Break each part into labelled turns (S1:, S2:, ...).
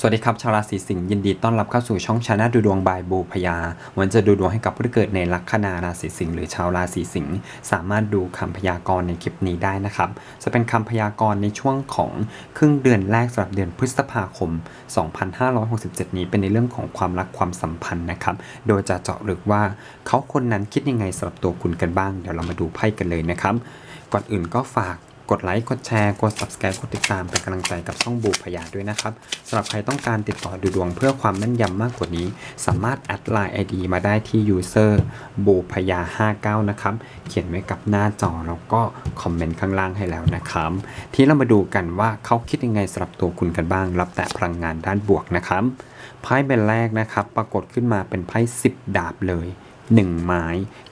S1: สวัสดีครับชาวราศีสิงห์ยินดีต้อนรับเข้าสู่ช่องชาแนลดูดวงบายบูพยา วันจะดูดวงให้กับผู้ที่เกิดในลัคนาราศีสิงห์หรือชาวราศีสิงห์สามารถดูคำพยากรณ์ในคลิปนี้ได้นะครับ จะเป็นคำพยากรณ์ในช่วงของครึ่งเดือนแรกสำหรับเดือนพฤษภาคม 2567 นี้เป็นในเรื่องของความรักความสัมพันธ์นะครับ โดยจะเจาะลึกว่าเขาคนนั้นคิดยังไงสำหรับตัวคุณกันบ้าง เดี๋ยวเรามาดูไพ่กันเลยนะครับ ก่อนอื่นก็ฝาก กดไลค์ กดแชร์ กด subscribe กดติดตามเป็นกำลังใจกับช่องบูพยาด้วยนะครับสำหรับใครต้องการติดต่อดูดวงเพื่อความแม่นยำมากกว่านี้ สามารถแอดไลน์ ID มาได้ที่ user บูพยา59 นะครับ เขียนไว้กับหน้าจอแล้วก็คอมเมนต์ข้างล่างให้แล้วนะครับ ที่เรามาดูกันว่าเขาคิดยังไงสำหรับตัวคุณกันบ้าง รับแต่พลังงานด้านบวกนะครับไพ่ใบแรกนะครับ ปรากฏขึ้นมาเป็นไพ่10 ดาบเลย หนึ่งไม้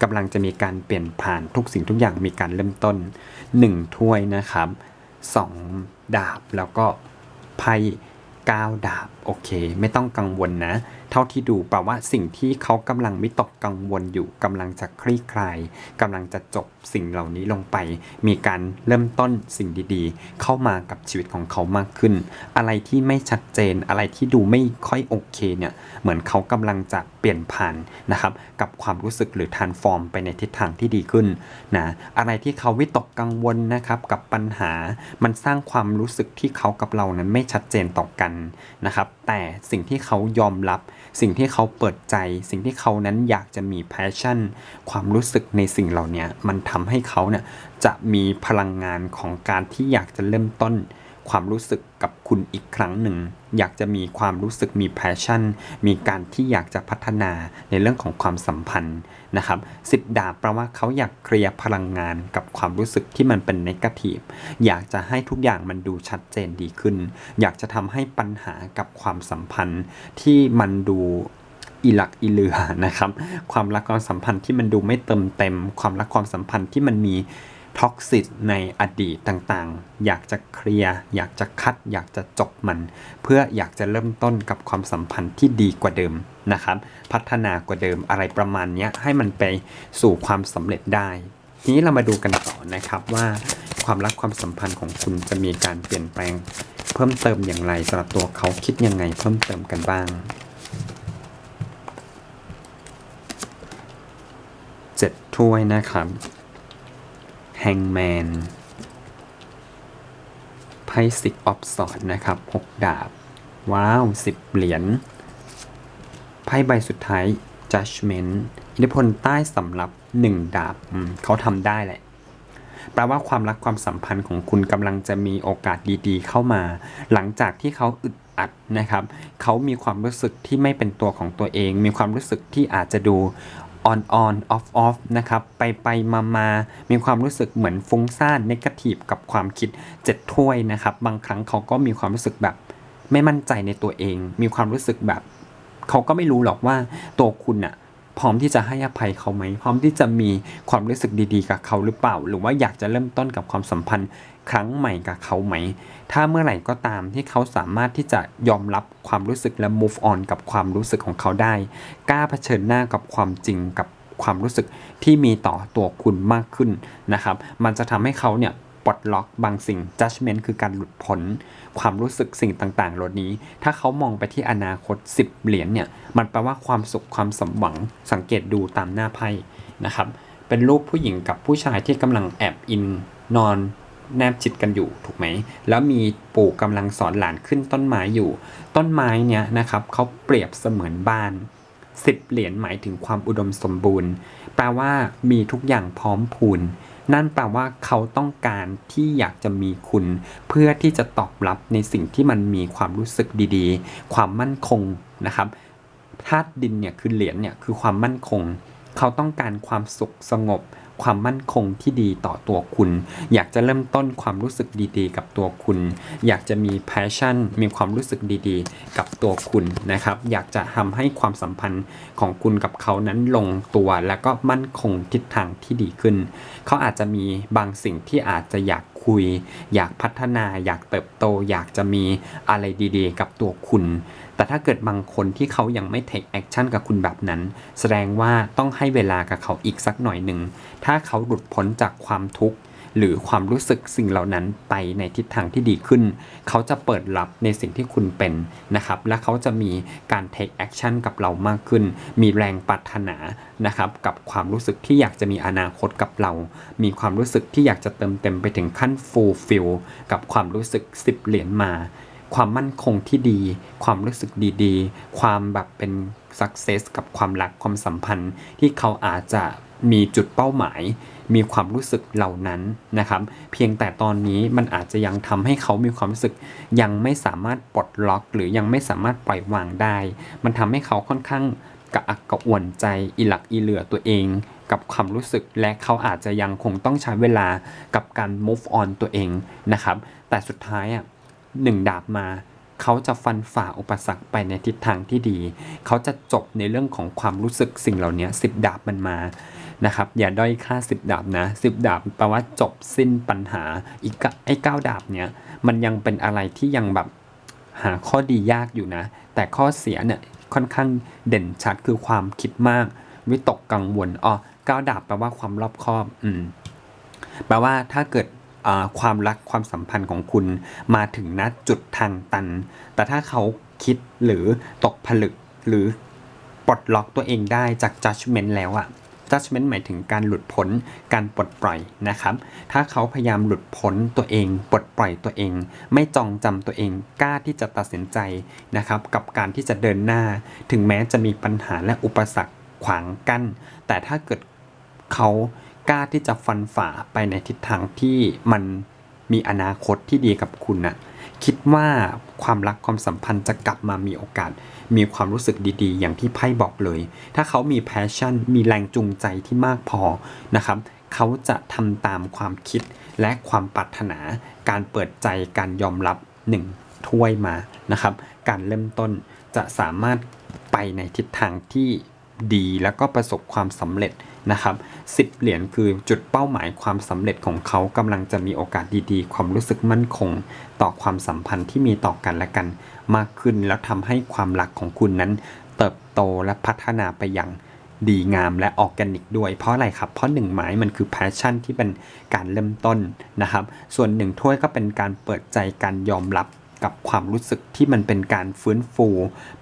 S1: กำลังจะมีการเปลี่ยนผ่านทุกสิ่งทุกอย่างมีการเริ่มต้นหนึ่งถ้วยนะครับสองดาบแล้วก็ไพ่เก้าดาบ โอเค ไม่ต้องกังวลนะ เท่าที่ดูแปลว่าสิ่งที่เขากำลังวิตกกังวลอยู่กำลังจะคลี่คลายกำลังจะจบสิ่งเหล่านี้ลงไป มีการเริ่มต้นสิ่งดีๆ เข้ามากับชีวิตของเขามากขึ้น อะไรที่ไม่ชัดเจนอะไรที่ดูไม่ค่อยโอเคเนี่ยเหมือนเขากำลังจะเปลี่ยนผ่านนะครับกับความรู้สึกหรือทานฟอร์มไปในทิศทางที่ดีขึ้นนะอะไรที่เขาวิตกกังวลนะครับกับปัญหามันสร้างความรู้สึกที่เขากับเรานั้นไม่ชัดเจนต่อกันนะครับแต่สิ่งที่เขายอมรับ สิ่งที่เขาเปิดใจ สิ่งที่เขานั้นอยากจะมีแพชชั่น ความรู้สึกในสิ่งเหล่านี้มันทำให้เขาเนี่ยจะมีพลังงานของการที่อยากจะเริ่มต้น ความรู้สึกกับคุณอีกครั้งหนึ่ง อยากจะมีความรู้สึกมีแพชชั่น มีการที่อยากจะพัฒนาในเรื่องของความสัมพันธ์นะครับสิบดาบแปลว่าเขาอยากเคลียร์พลังงานกับความรู้สึกที่มันเป็นนกาทีฟอยากจะให้ทุกอย่างมันดูชัดเจนดีขึ้น อยากจะทำให้ปัญหากับความสัมพันธ์ที่มันดูอีหลักอีเลือนะครับ ความรักความสัมพันธ์ที่มันดูไม่เติมเต็ม ความรักความสัมพันธ์ที่มันมี ท็อกซิตในอดีตต่างๆ อยากจะเคลียร์ อยากจะคัด อยากจะจบมัน เพื่ออยากจะเริ่มต้นกับความสัมพันธ์ที่ดีกว่าเดิมนะครับ พัฒนากว่าเดิมอะไรประมาณนี้ให้มันไปสู่ความสำเร็จได้ ทีนี้เรามาดูกันต่อนะครับว่าความรักความสัมพันธ์ของคุณจะมีการเปลี่ยนแปลง เพิ่มเติมอย่างไรสำหรับตัวเขาคิดยังไงเพิ่มเติมกันบ้างเจ็ดถ้วยนะครับ แฮงแมนไพ่สิกออฟสอดนะครับหกดาบ ว้าวสิบเหรียญไพ่ใบสุดท้าย judgment อิทธิพลใต้สำหรับหนึ่งดาบเขาทำได้แหละแปลว่าความรักความสัมพันธ์ของคุณกำลังจะมีโอกาสดีๆ เข้ามา หลังจากที่เขาอึดอัดนะครับ เขามีความรู้สึกที่ไม่เป็นตัวของตัวเอง มีความรู้สึกที่อาจจะดู on on off off นะครับ ไปไปมามามีความรู้สึกเหมือนฟุ้งซ่านนกาทีฟกับความคิดเจ็ดถ้วยนะครับ บางครั้งเขาก็มีความรู้สึกแบบไม่มั่นใจในตัวเอง มีความรู้สึกแบบ เขาก็ไม่รู้หรอกว่าตัวคุณอะพร้อมที่จะให้อภัยเขาไหม พร้อมที่จะมีความรู้สึกดีๆ กับเขาหรือเปล่า หรือว่าอยากจะเริ่มต้นกับความสัมพันธ์ ครั้งใหม่กับเขาไหม ถ้าเมื่อไหร่ก็ตามที่เขาสามารถที่จะยอมรับความรู้สึกและ move on กับความรู้สึกของเขาได้ กล้าเผชิญหน้ากับความจริงกับความรู้สึกที่มีต่อตัวคุณมากขึ้นนะครับ มันจะทำให้เขาเนี่ยปลดล็อกบางสิ่ง judgment คือการหลุดพ้นความรู้สึกสิ่งต่างๆเหล่านี้ ถ้าเขามองไปที่อนาคต 10 เหรียญเนี่ย มันแปลว่าความสุขความสมหวัง สังเกตดูตามหน้าไพ่นะครับ เป็นรูปผู้หญิงกับผู้ชายที่กำลังแอบอินนอน แนบจิตกันอยู่ถูกไหม แล้วมีปู่กำลังสอนหลานขึ้นต้นไม้อยู่ ต้นไม้เนี่ยนะครับเขาเปรียบเสมือนบ้านสิบเหรียญหมายถึงความอุดมสมบูรณ์ แปลว่ามีทุกอย่างพร้อมพูน นั่นแปลว่าเขาต้องการที่อยากจะมีคุณ เพื่อที่จะตอบรับในสิ่งที่มันมีความรู้สึกดีๆ ความมั่นคงนะครับธาตุดินเนี่ยคือเหรียญเนี่ยคือความมั่นคง เขาต้องการความสุขสงบ ความมั่นคงที่ดีต่อตัวคุณ อยากจะเริ่มต้นความรู้สึกดีๆ กับตัวคุณ อยากจะมีแพชชั่น มีความรู้สึกดีๆ กับตัวคุณนะครับ อยากจะทำให้ความสัมพันธ์ของคุณกับเขานั้นลงตัว แล้วก็มั่นคงทิศทางที่ดีขึ้น เขาอาจจะมีบางสิ่งที่อาจจะอยาก คุย อยากพัฒนาอยากเติบโต อยากจะมีอะไรดีๆ กับตัวคุณ แต่ถ้าเกิดบางคนที่เขายังไม่ take action กับคุณแบบนั้น แสดงว่าต้องให้เวลากับเขาอีกสักหน่อยหนึ่ง ถ้าเขาหลุดพ้นจากความทุกข์ หรือความรู้สึกสิ่งเหล่านั้นไปในทิศทางที่ดีขึ้น เขาจะเปิดรับในสิ่งที่คุณเป็นนะครับ และเขาจะมีการ take action กับเรามากขึ้น มีแรงปรารถนานะครับ กับความรู้สึกที่อยากจะมีอนาคตกับเรา มีความรู้สึกที่อยากจะเติมเต็มไปถึงขั้น fulfill กับความรู้สึก 10 เหรียญมา ความมั่นคงที่ดี ความรู้สึกดีๆ ความแบบเป็น success กับความรักความสัมพันธ์ที่เขาอาจจะ มีจุดเป้าหมาย มีความรู้สึกเหล่านั้นนะครับ เพียงแต่ตอนนี้มันอาจจะยังทำให้เขามีความรู้สึก ยังไม่สามารถปลดล็อก หรือยังไม่สามารถปล่อยวางได้ มันทำให้เขาค่อนข้างกระอักกระอ่วนใจอิหลักอีเหลือตัวเองกับความรู้สึกและเขาอาจจะยังคงต้องใช้เวลากับการ move on ตัวเองนะครับ แต่สุดท้ายอะหนึ่งดาบมา เขาจะฟันฝ่าอุปสรรคไปในทิศทางที่ดี เขาจะจบในเรื่องของความรู้สึกสิ่งเหล่านี้สิบดาบมันมา นะครับ อย่าด้อยค่าสิบดาบนะสิบดาบแปลว่าจบสิ้นปัญหาอีกไอ้เก้าดาบเนี่ยมันยังเป็นอะไรที่ยังแบบหาข้อดียากอยู่นะ แต่ข้อเสียเนี่ยค่อนข้างเด่นชัดคือความคิดมาก วิตกกังวลอ๋อเก้าดาบแปลว่าความรอบคอบอืมแปลว่าถ้าเกิดความรักความสัมพันธ์ของคุณมาถึงณจุดทางตัน แต่ถ้าเขาคิดหรือตกผลึกหรือปลดล็อกตัวเองได้จาก judgment แล้วอะ judgment หมายถึงการหลุดพ้นการปลดปล่อยนะครับ ถ้าเขาพยายามหลุดพ้นตัวเอง ปลดปล่อยตัวเอง ไม่จองจำตัวเองกล้าที่จะตัดสินใจนะครับ กับการที่จะเดินหน้า ถึงแม้จะมีปัญหาและอุปสรรคขวางกั้น แต่ถ้าเกิดเขากล้าที่จะฟันฝ่าไปในทิศทางที่มันมีอนาคตที่ดีกับคุณนะคิดว่า ความรักความสัมพันธ์จะกลับมามีโอกาส มีความรู้สึกดีๆ อย่างที่ไพ่บอกเลย ถ้าเขามีแพชชั่น มีแรงจูงใจที่มากพอนะครับเขาจะทำตามความคิดและความปรารถนา การเปิดใจการยอมรับหนึ่งถ้วยมานะครับ การเริ่มต้นจะสามารถไปในทิศทางที่ ดีแล้วก็ประสบความสำเร็จนะครับสิบเหรียญคือจุดเป้าหมายความสำเร็จของเขากำลังจะมีโอกาสดีๆ ความรู้สึกมั่นคง ต่อความสัมพันธ์ที่มีต่อกันและกัน มากขึ้นแล้วทำให้ความรักของคุณนั้น เติบโตและพัฒนาไปอย่างดีงามและออร์แกนิกด้วย เพราะอะไรครับ เพราะหนึ่งไม้มันคือแพชชั่นที่เป็นการเริ่มต้นนะครับ ส่วนหนึ่งถ้วยก็เป็นการเปิดใจการยอมรับ กับความรู้สึกที่มันเป็นการฟื้นฟู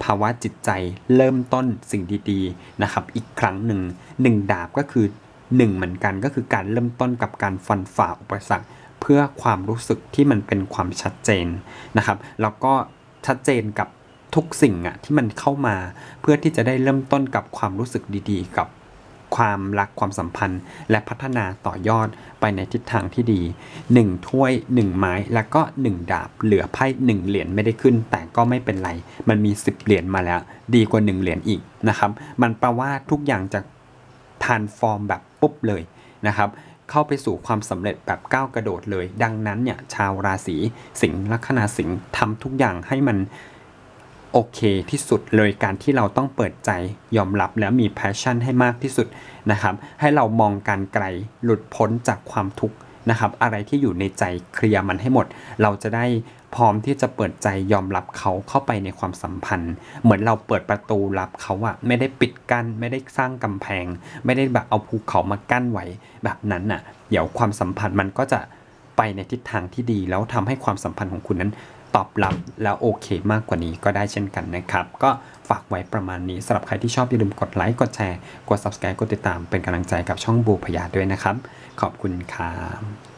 S1: ภาวะจิตใจเริ่มต้นสิ่งดีๆนะครับ อีกครั้งหนึ่งหนึ่งดาบก็คือหนึ่งเหมือนกันก็คือการเริ่มต้นกับการฟันฝ่าอุปสรรค เพื่อความรู้สึกที่มันเป็นความชัดเจนนะครับ แล้วก็ชัดเจนกับทุกสิ่งอะที่มันเข้ามา เพื่อที่จะได้เริ่มต้นกับความรู้สึกดีๆ กับ ความรักความสัมพันธ์ และพัฒนาต่อยอดไปในทิศทางที่ดี 1 ถ้วย 1 ไม้แล้วก็ 1 ดาบ เหลือไพ่1เหรียญไม่ได้ขึ้น แต่ก็ไม่เป็นไร มันมี 10 เหรียญมาแล้ว ดีกว่า 1 เหรียญอีกนะครับ มันแปลว่าทุกอย่างจะทานฟอร์มแบบปุ๊บเลยนะครับเข้าไปสู่ความสำเร็จแบบก้าวกระโดดเลย ดังนั้นเนี่ยชาวราศีสิงห์ลัคนาสิงห์ทำทุกอย่างให้มัน โอเคที่สุดเลยการที่เราต้องเปิดใจยอมรับแล้วมีแพชชั่นให้มากที่สุดนะครับให้เรามองการไกลหลุดพ้นจากความทุกข์นะครับอะไรที่อยู่ในใจเคลียร์มันให้หมด เราจะได้พร้อมที่จะเปิดใจยอมรับเขาเข้าไปในความสัมพันธ์ เหมือนเราเปิดประตูรับเขาอะไม่ได้ปิดกั้นไม่ได้สร้างกำแพง ไม่ได้แบบเอาภูเขามากั้นไว้แบบนั้นน่ะเดี๋ยวความสัมพันธ์มันก็จะ ไปในทิศทางที่ดี แล้วทำให้ความสัมพันธ์ของคุณนั้นตอบรับแล้วโอเคมากกว่านี้ก็ได้เช่นกันนะครับ ก็ฝากไว้ประมาณนี้สำหรับใครที่ชอบอย่าลืมกดไลค์กดแชร์ กด subscribe กดติดตามเป็นกำลังใจกับช่องบูพยาด้วยนะครับ ขอบคุณครับ